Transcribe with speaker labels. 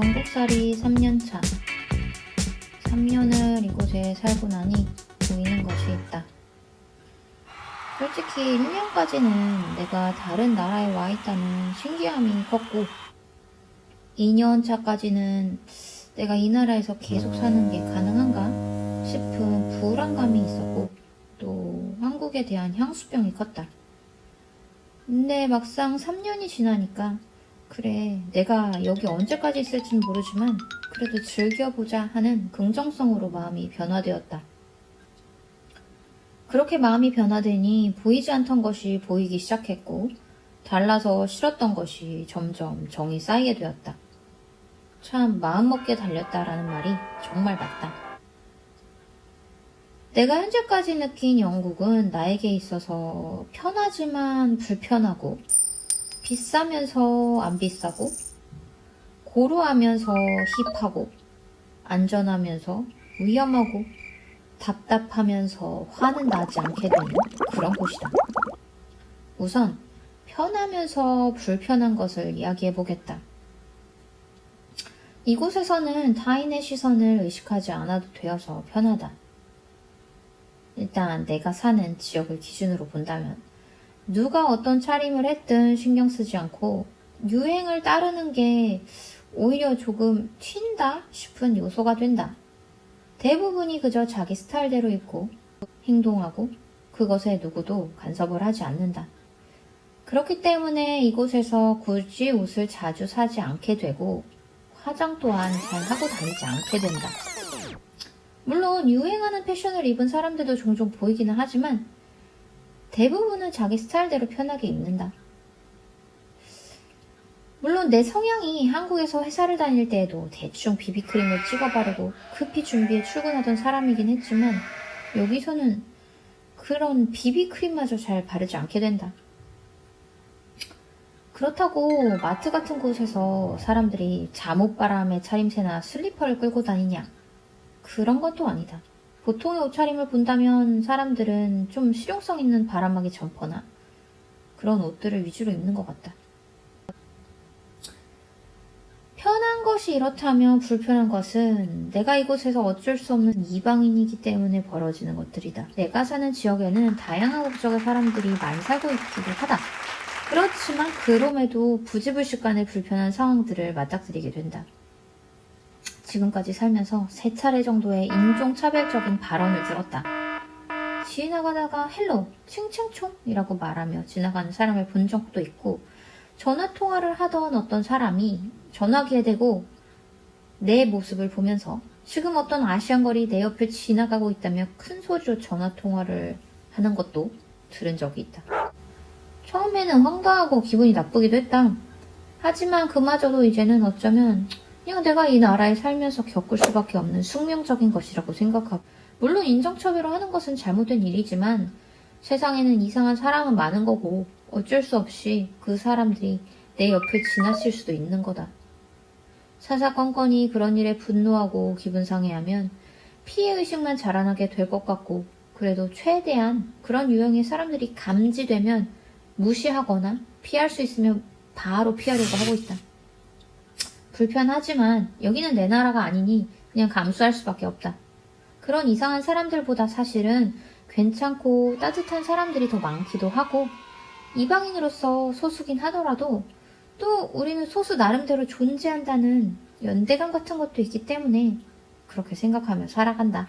Speaker 1: 영국살이 3년차. 3년을 이곳에 살고 나니 보이는 것이 있다. 솔직히 1년까지는 내가 다른 나라에 와 있다는 신기함이 컸고, 2년 차까지는 내가 이 나라에서 계속 사는 게 가능한가 싶은 불안감이 있었고, 또 한국에 대한 향수병이 컸다. 근데 막상 3년이 지나니까 그래 내가 여기 언제까지 있을지는 모르지만 그래도 즐겨보자 하는 긍정성으로 마음이 변화되었다. 그렇게 마음이 변화되니 보이지 않던 것이 보이기 시작했고 달라서 싫었던 것이 점점 정이 쌓이게 되었다. 참 마음먹게 달렸다라는 말이 정말 맞다. 내가 현재까지 느낀 영국은 나에게 있어서 편하지만 불편하고 비싸면서 안 비싸고 고루하면서 힙하고 안전하면서 위험하고 답답하면서 화는 나지 않게 되는 그런 곳이다. 우선 편하면서 불편한 것을 이야기해 보겠다. 이곳에서는 타인의 시선을 의식하지 않아도 되어서 편하다. 일단 내가 사는 지역을 기준으로 본다면 누가 어떤 차림을 했든 신경 쓰지 않고 유행을 따르는 게 오히려 조금 튄다 싶은 요소가 된다. 대부분이 그저 자기 스타일대로 입고 행동하고 그것에 누구도 간섭을 하지 않는다. 그렇기 때문에 이곳에서 굳이 옷을 자주 사지 않게 되고 화장 또한 잘 하고 다니지 않게 된다. 물론 유행하는 패션을 입은 사람들도 종종 보이기는 하지만 대부분은 자기 스타일대로 편하게 입는다. 물론 내 성향이 한국에서 회사를 다닐 때에도 대충 비비크림을 찍어 바르고 급히 준비해 출근하던 사람이긴 했지만 여기서는 그런 비비크림마저 잘 바르지 않게 된다. 그렇다고 마트 같은 곳에서 사람들이 잠옷바람에 차림새나 슬리퍼를 끌고 다니냐? 그런 건또 아니다. 보통의 옷차림을 본다면 사람들은 좀 실용성 있는 바람막이 점퍼나 그런 옷들을 위주로 입는 것 같다. 편한 것이 이렇다면 불편한 것은 내가 이곳에서 어쩔 수 없는 이방인이기 때문에 벌어지는 것들이다. 내가 사는 지역에는 다양한 국적의 사람들이 많이 살고 있기도 하다. 그렇지만 그럼에도 부지불식간의 불편한 상황들을 맞닥뜨리게 된다. 지금까지 살면서 세 차례 정도의 인종차별적인 발언을 들었다. 지나가다가 헬로, 칭칭총이라고 말하며 지나가는 사람을 본 적도 있고 전화 통화를 하던 어떤 사람이 전화기에 대고 내 모습을 보면서 지금 어떤 아시안 거리 내 옆을 지나가고 있다며 큰 소리로 전화 통화를 하는 것도 들은 적이 있다. 처음에는 황당하고 기분이 나쁘기도 했다. 하지만 그마저도 이제는 어쩌면 그냥 내가 이 나라에 살면서 겪을 수밖에 없는 숙명적인 것이라고 생각하고 물론 인종차별을 하는 것은 잘못된 일이지만 세상에는 이상한 사람은 많은 거고 어쩔 수 없이 그 사람들이 내 옆을 지나칠 수도 있는 거다. 사사건건이 그런 일에 분노하고 기분 상해하면 피해의식만 자라나게 될 것 같고 그래도 최대한 그런 유형의 사람들이 감지되면 무시하거나 피할 수 있으면 바로 피하려고 하고 있다. 불편하지만 여기는 내 나라가 아니니 그냥 감수할 수밖에 없다. 그런 이상한 사람들보다 사실은 괜찮고 따뜻한 사람들이 더 많기도 하고 이방인으로서 소수긴 하더라도 또 우리는 소수 나름대로 존재한다는 연대감 같은 것도 있기 때문에 그렇게 생각하며 살아간다.